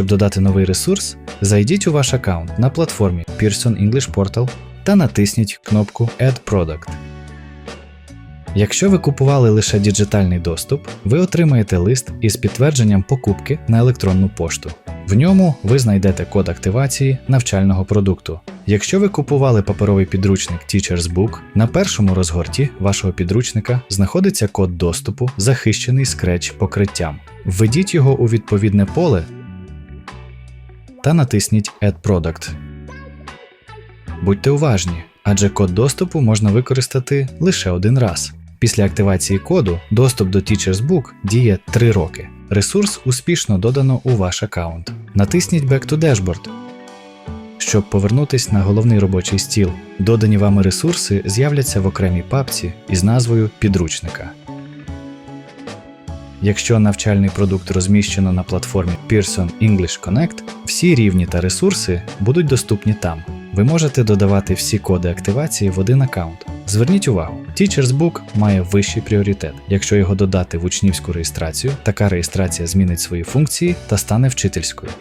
Щоб додати новий ресурс, зайдіть у ваш аккаунт на платформі Pearson English Portal та натисніть кнопку Add Product. Якщо ви купували лише діджитальний доступ, ви отримаєте лист із підтвердженням покупки на електронну пошту. В ньому ви знайдете код активації навчального продукту. Якщо ви купували паперовий підручник Teacher's Book, на першому розгорті вашого підручника знаходиться код доступу, захищений Scratch покриттям. Введіть його у відповідне поле та натисніть Add Product. Будьте уважні, адже код доступу можна використати лише один раз. Після активації коду доступ до Teacher's Book діє 3 роки. Ресурс успішно додано у ваш аккаунт. Натисніть Back to Dashboard. Щоб повернутись на головний робочий стіл, додані вами ресурси з'являться в окремій папці із назвою підручника. Якщо навчальний продукт розміщено на платформі Pearson English Connect, всі рівні та ресурси будуть доступні там. Ви можете додавати всі коди активації в один аккаунт. Зверніть увагу, Teacher's Book має вищий пріоритет. Якщо його додати в учнівську реєстрацію, така реєстрація змінить свої функції та стане вчительською.